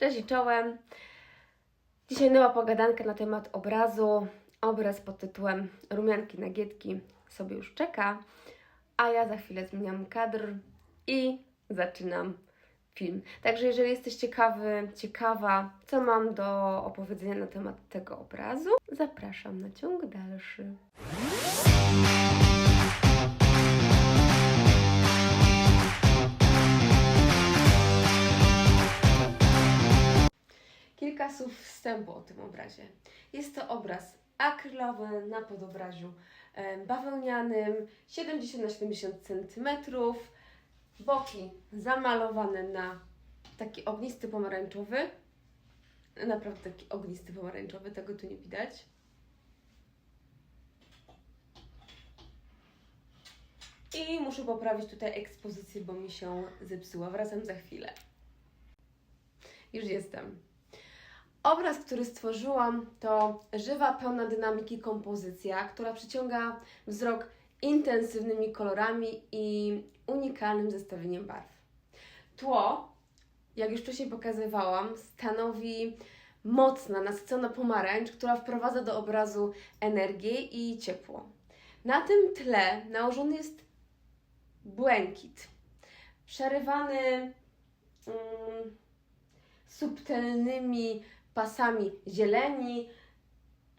Cześć i czołem. Dzisiaj nowa pogadanka na temat obrazu. Obraz pod tytułem Rumianki Nagietki sobie już czeka, a ja za chwilę zmieniam kadr i zaczynam film. Także jeżeli jesteś ciekawy, ciekawa, co mam do opowiedzenia na temat tego obrazu, zapraszam na ciąg dalszy. Kilka słów wstępu o tym obrazie. Jest to obraz akrylowy na podobraziu bawełnianym, 70 na 70 cm, boki zamalowane na taki ognisty pomarańczowy. Naprawdę taki ognisty pomarańczowy, tego tu nie widać. I muszę poprawić tutaj ekspozycję, bo mi się zepsuła. Wracam za chwilę. Już jestem. Obraz, który stworzyłam, to żywa, pełna dynamiki kompozycja, która przyciąga wzrok intensywnymi kolorami i unikalnym zestawieniem barw. Tło, jak już wcześniej pokazywałam, stanowi mocna, nasycona pomarańcz, która wprowadza do obrazu energię i ciepło. Na tym tle nałożony jest błękit, przerywany mm, subtelnymi pasami zieleni,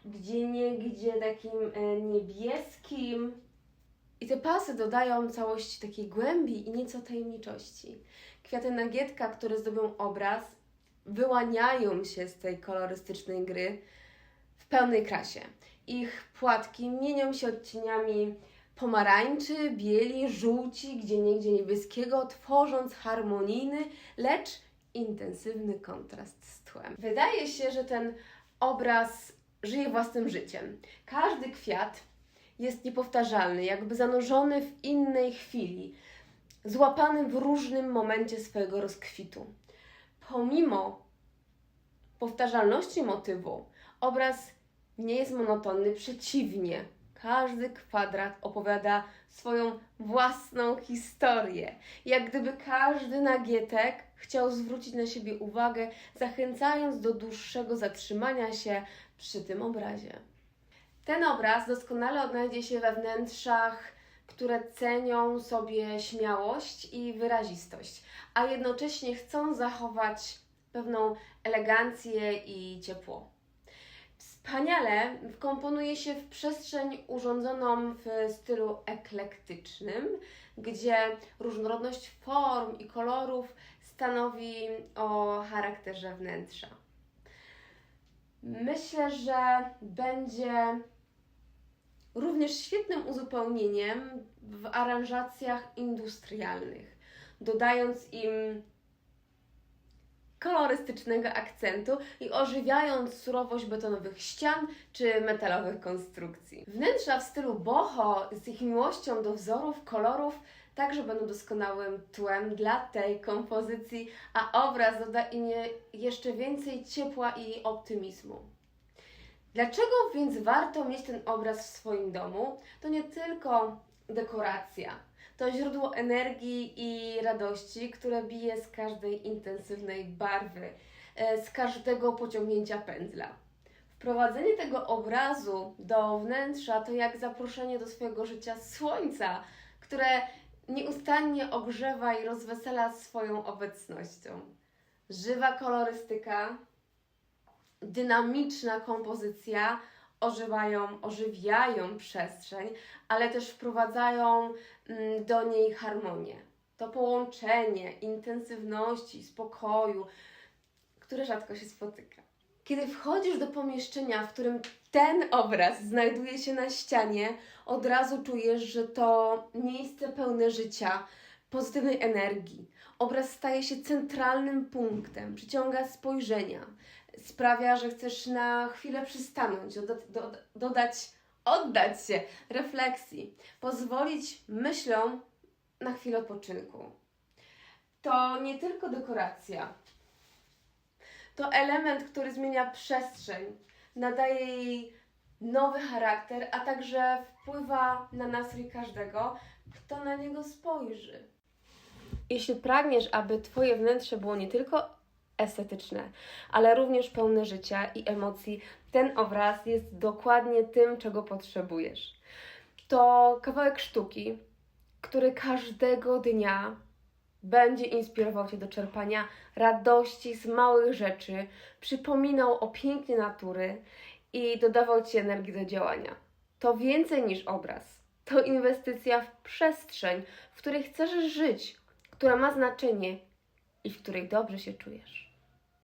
gdzie niegdzie takim e, niebieskim. I te pasy dodają całości takiej głębi i nieco tajemniczości. Kwiaty nagietka, które zdobią obraz, wyłaniają się z tej kolorystycznej gry w pełnej krasie. Ich płatki mienią się odcieniami pomarańczy, bieli, żółci, gdzie niegdzie niebieskiego, tworząc harmonijny, lecz intensywny kontrast z tłem. Wydaje się, że ten obraz żyje własnym życiem. Każdy kwiat jest niepowtarzalny, jakby zanurzony w innej chwili, złapany w różnym momencie swojego rozkwitu. Pomimo powtarzalności motywu, obraz nie jest monotonny, przeciwnie. Każdy kwadrat opowiada swoją własną historię. Jak gdyby każdy nagietek chciał zwrócić na siebie uwagę, zachęcając do dłuższego zatrzymania się przy tym obrazie. Ten obraz doskonale odnajdzie się we wnętrzach, które cenią sobie śmiałość i wyrazistość, a jednocześnie chcą zachować pewną elegancję i ciepło. Wspaniale wkomponuje się w przestrzeń urządzoną w stylu eklektycznym, gdzie różnorodność form i kolorów stanowi o charakterze wnętrza. Myślę, że będzie również świetnym uzupełnieniem w aranżacjach industrialnych, dodając im kolorystycznego akcentu i ożywiając surowość betonowych ścian czy metalowych konstrukcji. Wnętrza w stylu boho z ich miłością do wzorów, kolorów także będą doskonałym tłem dla tej kompozycji, a obraz doda im je jeszcze więcej ciepła i optymizmu. Dlaczego więc warto mieć ten obraz w swoim domu? To nie tylko dekoracja. To źródło energii i radości, które bije z każdej intensywnej barwy, e, z każdego pociągnięcia pędzla. Wprowadzenie tego obrazu do wnętrza to jak zaproszenie do swojego życia słońca, które nieustannie ogrzewa i rozwesela swoją obecnością. Żywa kolorystyka, dynamiczna kompozycja ożywają, ożywiają przestrzeń, ale też wprowadzają mm, do niej harmonię. To połączenie intensywności, spokoju, które rzadko się spotyka. Kiedy wchodzisz do pomieszczenia, w którym ten obraz znajduje się na ścianie, od razu czujesz, że to miejsce pełne życia, pozytywnej energii. Obraz staje się centralnym punktem, przyciąga spojrzenia, sprawia, że chcesz na chwilę przystanąć, doda do dodać, oddać się refleksji, pozwolić myślom na chwilę odpoczynku. To nie tylko dekoracja, to element, który zmienia przestrzeń, nadaje jej nowy charakter, a także wpływa na nastrój każdego, kto na niego spojrzy. Jeśli pragniesz, aby Twoje wnętrze było nie tylko estetyczne, ale również pełne życia i emocji. Ten obraz jest dokładnie tym, czego potrzebujesz. To kawałek sztuki, który każdego dnia będzie inspirował Cię do czerpania radości z małych rzeczy, przypominał o pięknie natury i dodawał Ci energii do działania. To więcej niż obraz. To inwestycja w przestrzeń, w której chcesz żyć, która ma znaczenie i w której dobrze się czujesz.